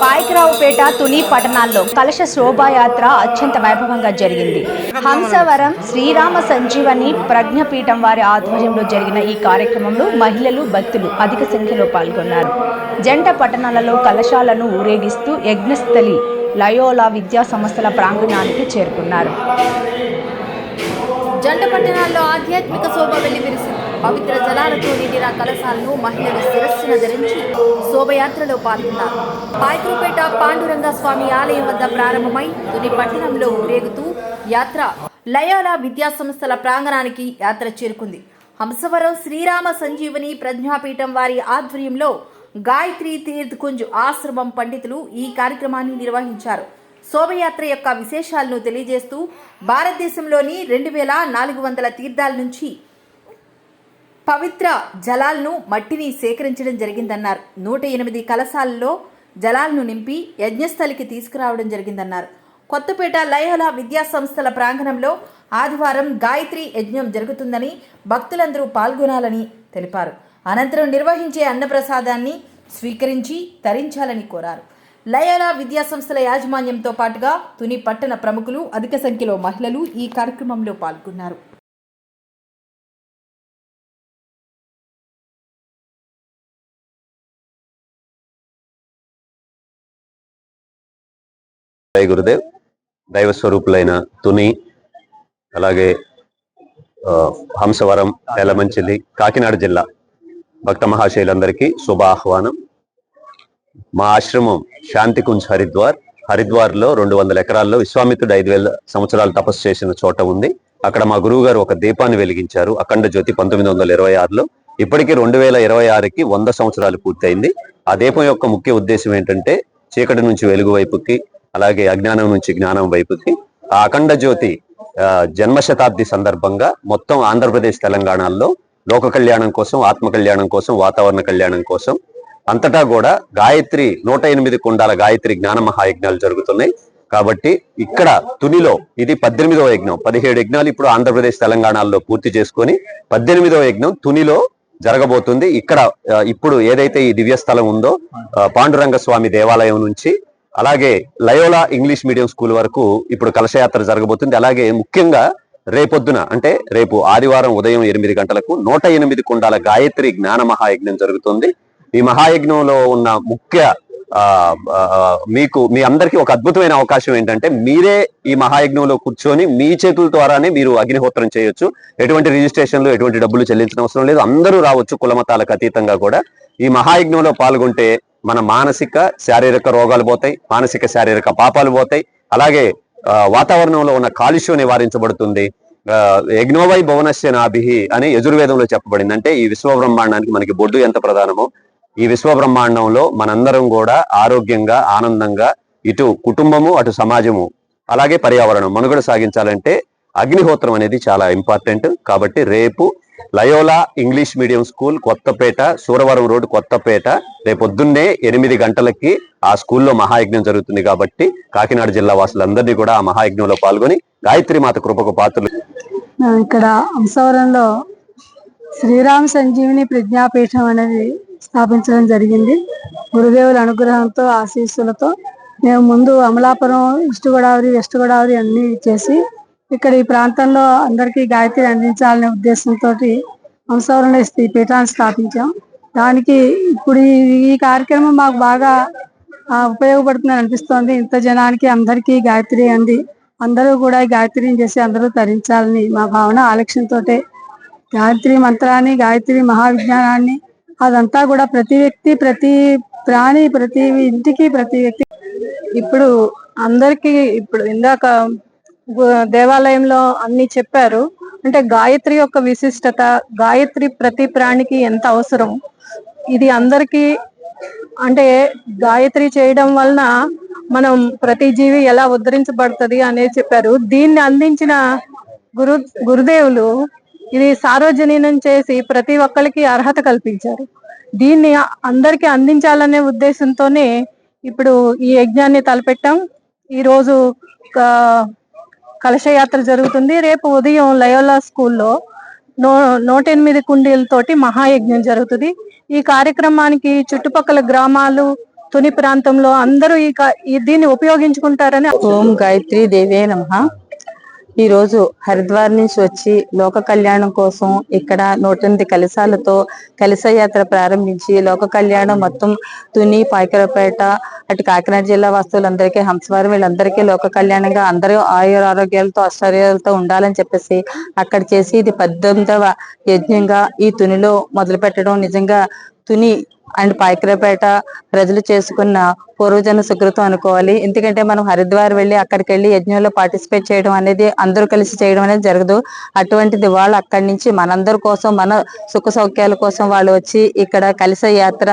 పాయకరావుపేట తుని పట్టణాల్లో కలశ శోభాయాత్ర అత్యంత వైభవంగా జరిగింది. హంసవరం శ్రీరామ సంజీవని ప్రజ్ఞపీఠం వారి ఆధ్వర్యంలో జరిగిన ఈ కార్యక్రమంలో మహిళలు భక్తులు అధిక సంఖ్యలో పాల్గొన్నారు. జంట పట్టణాలలో కలశాలను ఊరేగిస్తూ యజ్ఞస్థలి లయోలా విద్యా సంస్థల ప్రాంగణానికి చేరుకున్నారు. జంట పట్టణాల్లో ఆధ్యాత్మిక శోభ వెల్లివిరిసింది పవిత్ర జలాలతో నిండిన కలశాలను మహిళలు శిరస్సున ధరించి శోభయాత్రలో పాల్గొన్నారు. పాయకుపేట పాండురంగ స్వామి ఆలయం వద్ద ప్రారంభమై తుని పట్టణంలో ఊరేగుతూ యాత్ర లయాల విద్యా సంస్థల ప్రాంగణానికి యాత్ర చేరుకుంది. హంసవరం శ్రీరామ సంజీవని ప్రజ్ఞాపీఠం వారి ఆధ్వర్యంలో గాయత్రి తీర్థ్ కుంజ్ ఆశ్రమం పండితులు ఈ కార్యక్రమాన్ని నిర్వహించారు. శోభయాత్ర యొక్క విశేషాలను తెలియజేస్తూ భారతదేశంలోని రెండు వేల నాలుగు వందల తీర్థాల నుంచి పవిత్ర జలాలను మట్టిని సేకరించడం జరిగిందన్నారు. నూట ఎనిమిది కలశాలలో జలాలను నింపి యజ్ఞస్థలికి తీసుకురావడం జరిగిందన్నారు. కొత్తపేట లయహల విద్యా సంస్థల ప్రాంగణంలో ఆదివారం గాయత్రి యజ్ఞం జరుగుతుందని భక్తులందరూ పాల్గొనాలని తెలిపారు. అనంతరం నిర్వహించే అన్నప్రసాదాన్ని స్వీకరించి తరించాలని కోరారు. లయల విద్యా సంస్థల యాజమాన్యంతో పాటుగా తుని పట్టణ ప్రముఖులు అధిక సంఖ్యలో మహిళలు ఈ కార్యక్రమంలో పాల్గొన్నారు. సాయి గురుదేవ్ దైవ స్వరూపులైన తుని అలాగే హంసవరం ఎలమంచిలి కాకినాడ జిల్లా భక్త మహాశైలందరికీ శుభాహ్వానం మా ఆశ్రమం శాంతికుంజ్ హరిద్వార్ హరిద్వార్లో రెండు వందల ఎకరాల్లో విశ్వామిత్రుడు ఐదు వేల సంవత్సరాలు తపస్సు చేసిన చోట ఉంది. అక్కడ మా గురువు గారు ఒక దీపాన్ని వెలిగించారు అఖండ జ్యోతి పంతొమ్మిది వందల ఇరవై ఆరులో. ఇప్పటికీ రెండు వేల ఇరవై ఆరుకి వంద సంవత్సరాలు పూర్తయింది. ఆ దీపం యొక్క ముఖ్య ఉద్దేశం ఏంటంటే చీకటి నుంచి వెలుగు వైపుకి అలాగే అజ్ఞానం నుంచి జ్ఞానం వైపుకి ఆ అఖండ జ్యోతి ఆ, జన్మ శతాబ్ది సందర్భంగా మొత్తం ఆంధ్రప్రదేశ్ తెలంగాణలో లోక కళ్యాణం కోసం ఆత్మ కళ్యాణం కోసం వాతావరణ కళ్యాణం కోసం అంతటా కూడా గాయత్రి నూట ఎనిమిది కుండాల గాయత్రి జ్ఞాన మహాయజ్ఞాలు జరుగుతున్నాయి. కాబట్టి ఇక్కడ తునిలో ఇది పద్దెనిమిదవ యజ్ఞం. పదిహేడు యజ్ఞాలు ఇప్పుడు ఆంధ్రప్రదేశ్ తెలంగాణలో పూర్తి చేసుకొని పద్దెనిమిదవ యజ్ఞం తునిలో జరగబోతుంది. ఇక్కడ ఇప్పుడు ఏదైతే ఈ దివ్య స్థలం ఉందో పాండురంగ స్వామి దేవాలయం నుంచి అలాగే లయోలా ఇంగ్లీష్ మీడియం స్కూల్ వరకు ఇప్పుడు కలశయాత్ర జరగబోతుంది. అలాగే ముఖ్యంగా రేపొద్దున అంటే రేపు ఆదివారం ఉదయం ఎనిమిది గంటలకు నూట ఎనిమిది కుండాల గాయత్రి జ్ఞాన మహాయజ్ఞం జరుగుతుంది. ఈ మహాయజ్ఞంలో ఉన్న ముఖ్య ఆ మీకు మీ అందరికీ ఒక అద్భుతమైన అవకాశం ఏంటంటే మీరే ఈ మహాయజ్ఞంలో కూర్చొని మీ చేతుల ద్వారానే మీరు అగ్నిహోత్రం చేయొచ్చు. ఎటువంటి రిజిస్ట్రేషన్లు ఎటువంటి డబ్బులు చెల్లించిన అవసరం లేదు. అందరూ రావచ్చు కులమతాలకు అతీతంగా కూడా. ఈ మహాయజ్ఞంలో పాల్గొంటే మన మానసిక శారీరక రోగాలు పోతాయి మానసిక శారీరక పాపాలు పోతాయి. అలాగే ఆ, వాతావరణంలో ఉన్న కాలుష్యం నివారించబడుతుంది. యజ్ఞోవై భువనస్య నాభిహి అని యజుర్వేదంలో చెప్పబడింది. అంటే ఈ విశ్వ బ్రహ్మాండానికి మనకి బొడ్డు ఎంత ప్రధానమో ఈ విశ్వ బ్రహ్మాండంలో మనందరం కూడా ఆరోగ్యంగా ఆనందంగా ఇటు కుటుంబము అటు సమాజము అలాగే పర్యావరణం మనుగడ సాగించాలంటే అగ్నిహోత్రం అనేది చాలా ఇంపార్టెంట్. కాబట్టి రేపు Loyola English medium school Kothapeta Suravaram road Kothapeta. రేపొద్దున్నే ఎనిమిది గంటలకి ఆ స్కూల్లో మహాయజ్ఞం జరుగుతుంది కాబట్టి కాకినాడ జిల్లా వాసులందరినీ కూడా ఆ మహాయజ్ఞంలో పాల్గొని గాయత్రి మాత కృపకు పాత్రలు. ఇక్కడ అంశవరంలో శ్రీరామ సంజీవిని ప్రజ్ఞాపీఠం అనేది స్థాపించడం జరిగింది. గురుదేవుల అనుగ్రహంతో ఆశీస్సులతో మేము ముందు అమలాపురం ఈస్ట్ గోదావరి వెస్ట్ గోదావరి అన్ని చేసి ఇక్కడ ఈ ప్రాంతంలో అందరికీ గాయత్రి అందించాలనే ఉద్దేశంతో అంశవరంలో ఈ పీఠాన్ని స్థాపించాం. దానికి ఇప్పుడు ఈ- ఈ కార్యక్రమం మాకు బాగా ఉపయోగపడుతుందని అనిపిస్తోంది. ఇంత జనానికి అందరికీ గాయత్రి అంది. అందరూ కూడా గాయత్రిని చేసి అందరూ తరించాలని మా భావన ఆలక్ష్యంతో గాయత్రి మంత్రాన్ని గాయత్రి మహావిజ్ఞానాన్ని అదంతా కూడా ప్రతి వ్యక్తి ప్రతి ప్రాణి ప్రతి ఇంటికి ప్రతి వ్యక్తి ఇప్పుడు అందరికీ ఇప్పుడు ఇందాక దేవాలయంలో అన్ని చెప్పారు. అంటే గాయత్రి యొక్క విశిష్టత గాయత్రి ప్రతి ప్రాణికి ఎంత అవసరం? ఇది అందరికీ అంటే గాయత్రి చేయడం వలన మనం ప్రతి జీవి ఎలా ఉద్ధరించబడుతుంది అనేది చెప్పారు. దీన్ని అందించిన గురు గురుదేవులు ఇది సార్వజనీనం చేసి ప్రతి ఒక్కరికి అర్హత కల్పించారు. దీన్ని అందరికి అందించాలనే ఉద్దేశంతోనే ఇప్పుడు ఈ యజ్ఞాన్ని తలపెట్టాం. ఈరోజు కలశయాత్ర జరుగుతుంది. రేపు ఉదయం లయోలా స్కూల్లో నూ నూట ఎనిమిది కుండీలతోటి మహాయజ్ఞం జరుగుతుంది. ఈ కార్యక్రమానికి చుట్టుపక్కల గ్రామాలు తుని ప్రాంతంలో అందరూ ఈ దీన్ని ఉపయోగించుకుంటారని ఓం గాయత్రి దేవే నమ. ఈ రోజు హరిద్వార్ నుంచి వచ్చి లోక కళ్యాణం కోసం ఇక్కడ నూట ఎనిమిది కలశాలతో కలశ యాత్ర ప్రారంభించి లోక కళ్యాణం మొత్తం తుని పాయకరపేట అటు కాకినాడ జిల్లా వాస్తువులందరికీ హంసవారం వీళ్ళందరికీ లోక కళ్యాణంగా అందరూ ఆయుర ఆరోగ్యాలతో ఆశ్చర్యాలతో ఉండాలని చెప్పేసి అక్కడ చేసి ఇది పద్దెనిమిదవ యజ్ఞంగా ఈ తునిలో మొదలు పెట్టడం నిజంగా తుని అండ్ పాయకరపేట ప్రజలు చేసుకున్న పూర్వజన సుకృతం అనుకోవాలి. ఎందుకంటే మనం హరిద్వార్ వెళ్ళి అక్కడికి వెళ్ళి యజ్ఞంలో పార్టిసిపేట్ చేయడం అనేది అందరూ కలిసి చేయడం అనేది జరగదు. అటువంటిది వాళ్ళు అక్కడి నుంచి మనందరి కోసం మన సుఖ సౌఖ్యాల కోసం వాళ్ళు వచ్చి ఇక్కడ కలిస యాత్ర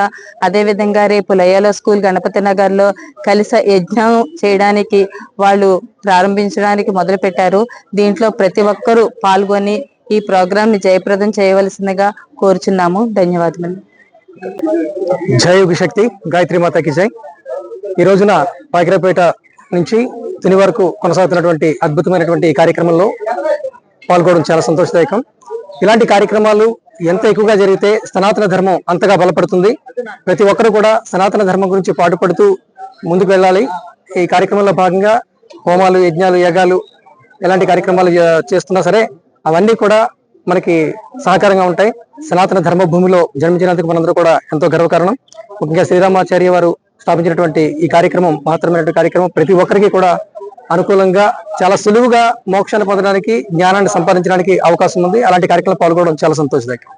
అదే విధంగా రేపు లయలో స్కూల్ గణపతి నగర్లో కలిస యజ్ఞం చేయడానికి వాళ్ళు ప్రారంభించడానికి మొదలు పెట్టారు దీంట్లో ప్రతి ఒక్కరూ పాల్గొని ఈ ప్రోగ్రామ్ని జయప్రదం చేయవలసిందిగా కోరుచున్నాము. ధన్యవాదములు. జై శక్తి గాయత్రి మాతకి జై. ఈ రోజున పాకిరపేట నుంచి తుని వరకు కొనసాగుతున్నటువంటి అద్భుతమైనటువంటి ఈ కార్యక్రమంలో పాల్గొనడం చాలా సంతోషదాయకం. ఇలాంటి కార్యక్రమాలు ఎంత ఎక్కువగా జరిగితే సనాతన ధర్మం అంతగా బలపడుతుంది. ప్రతి ఒక్కరు కూడా సనాతన ధర్మం గురించి పాటుపడుతూ ముందుకు వెళ్ళాలి. ఈ కార్యక్రమంలో భాగంగా హోమాలు యజ్ఞాలు యాగాలు ఎలాంటి కార్యక్రమాలు చేస్తున్నా సరే అవన్నీ కూడా మనకి సహకారంగా ఉంటాయి. సనాతన ధర్మ భూమిలో జన్మించినందుకు మనందరూ కూడా ఎంతో గర్వకారణం. ముఖ్యంగా శ్రీరామాచార్య వారు స్థాపించినటువంటి ఈ కార్యక్రమం మహత్తరమైనటువంటి కార్యక్రమం ప్రతి ఒక్కరికి కూడా అనుకూలంగా చాలా సులువుగా మోక్షాన్ని పొందడానికి జ్ఞానాన్ని సంపాదించడానికి అవకాశం ఉంది. అలాంటి కార్యక్రమం పాల్గొనడం చాలా సంతోషదాయకం.